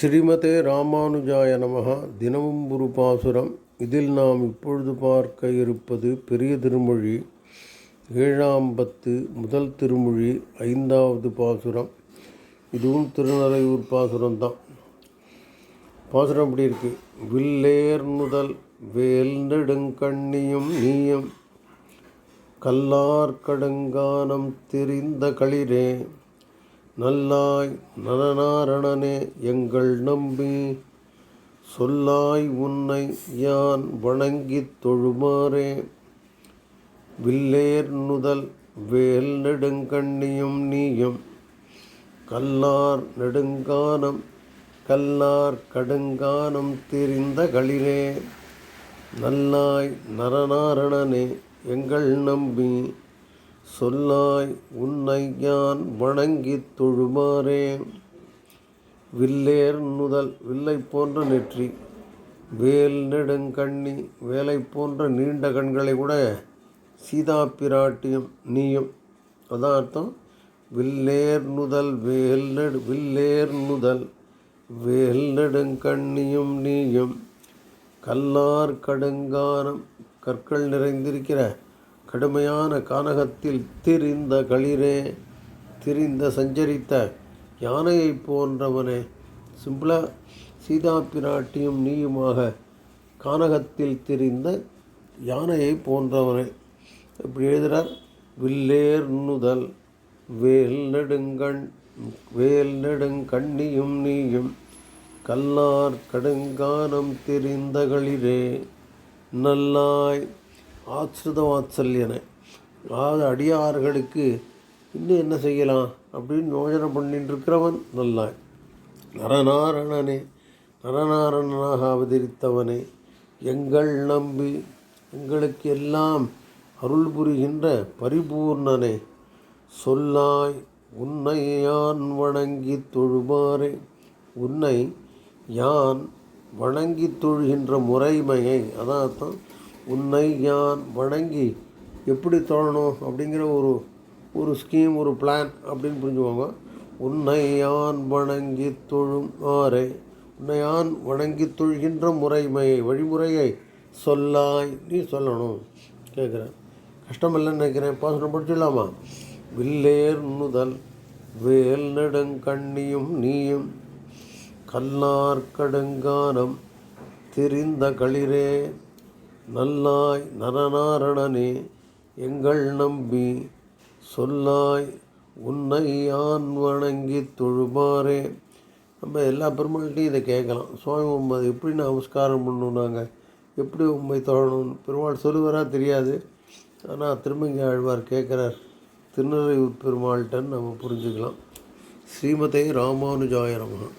ஸ்ரீமதே ராமானுஜாய நமகா தினமும் ஒரு பாசுரம். இதில் நாம் இப்பொழுது பார்க்க இருப்பது பெரிய திருமொழி ஏழாம் பத்து முதல் திருமொழி ஐந்தாவது பாசுரம். இதுவும் திருநறையூர் பாசுரம் தான் பாசுரம் இப்படி இருக்கு? வில்லேர் முதல் வேல் நெடுங்கண்ணியும் நீயும் கல்லார் கடுங்கானம் தெரிந்த களிரே நல்லாய் நலனாரணனே எங்கள் நம்பி சொல்லாய் உன்னை யான் வணங்கித் தொழுமாறே. வில்லேர் நுதல் வேல் நெடுங்கண்ணியும் நீயும் கல்லார் நெடுங்கானம் கல்லார் கடுங்கானம் தெரிந்த களிலே. நல்லாய் நரநாரணனே எங்கள் நம்பி சொல்லாய் உன்னை யான் வணங்கித் தொழுமாறே வில்லேர் நுதல் வில்லை போன்ற நெற்றி வேல் நெடுங்கண்ணி வேலை போன்ற நீண்ட கண்களை கூட சீதா பிராட்டியும் நீயும். அதான் அர்த்தம். வில்லேர் நுதல் வேல் நெடு வில்லேர் நுதல் வேல் நெடுங்கண்ணியும் நீயும். கல்லார் கடுங்கானம் கற்கள் நிறைந்திருக்கிற கடுமையான கானகத்தில் திரிந்த களிரே திரிந்த சஞ்சரித்த யானையைப் போன்றவனே சிம்பிளா சீதா பிராட்டியும் நீயுமாக கானகத்தில் திரிந்த யானையை போன்றவனே. இப்படி எழுதுகிறார் வில்லேர் நுதல் வேல் நெடுங்கண் வேல் நெடுங்கண்ணியும் நீயும் கல்லார் கடுங்கானம் தெரிந்தகளிரே நல்லாய் ஆசிரித வாத்சல்யன அதாவது அடியார்களுக்கு இன்னும் என்ன செய்யலாம் அப்படின்னு யோஜனை பண்ணிட்டு இருக்கிறவன் நல்லாய் நரநாரணனே நரநாரணனாக அவதரித்தவனே எங்கள் நம்பி எங்களுக்கு எல்லாம் அருள் புரிகின்ற பரிபூர்ணனே. சொல்லாய் உன்னை யான் வணங்கி தொழுமாறே. உன்னை யான் வணங்கி தொழுகின்ற முறைமையை அதான் அர்த்தம் உன்னை யான் வணங்கி எப்படி தொழணும் அப்படிங்கிற ஒரு ஒரு ஸ்கீம் ஒரு பிளான் அப்படின்னு புரிஞ்சுவாங்க உன்னை யான் வணங்கி தொழும் ஆரே உன்னை யான் வணங்கி தொழுகின்ற முறைமையை வழிமுறையை சொல்லாய். நீ சொல்லணும். கேட்குறேன் கஷ்டம் இல்லைன்னு நினைக்கிறேன். பாசனம் படிச்சிடலாமா? வில்லேர் நுதல் வேல் நெடுங்கண்ணியும் நீயும் கல்லார் கடுங்கானம் தெரிந்த களிரே. நல்லாய் நரநாரணனே எங்கள் நம்பி சொல்லாய் உன்னை யான் வணங்கி தொழுமாறே. நம்ம எல்லா பெருமாள்கிட்டையும் இதை கேட்கலாம். சுவாமி உண்மை எப்படி நமஸ்காரம் பண்ணணும் நாங்கள் எப்படி உண்மை தொழணும் பெருமாள் சொல்லுவாரா தெரியாது. ஆனால் திருமங்கி ஆழ்வார் கேட்குறார் திருநறையூர் பெருமாள்கிட்டன்னு நம்ம புரிஞ்சுக்கலாம். ஸ்ரீமதே ராமானுஜாய நமகா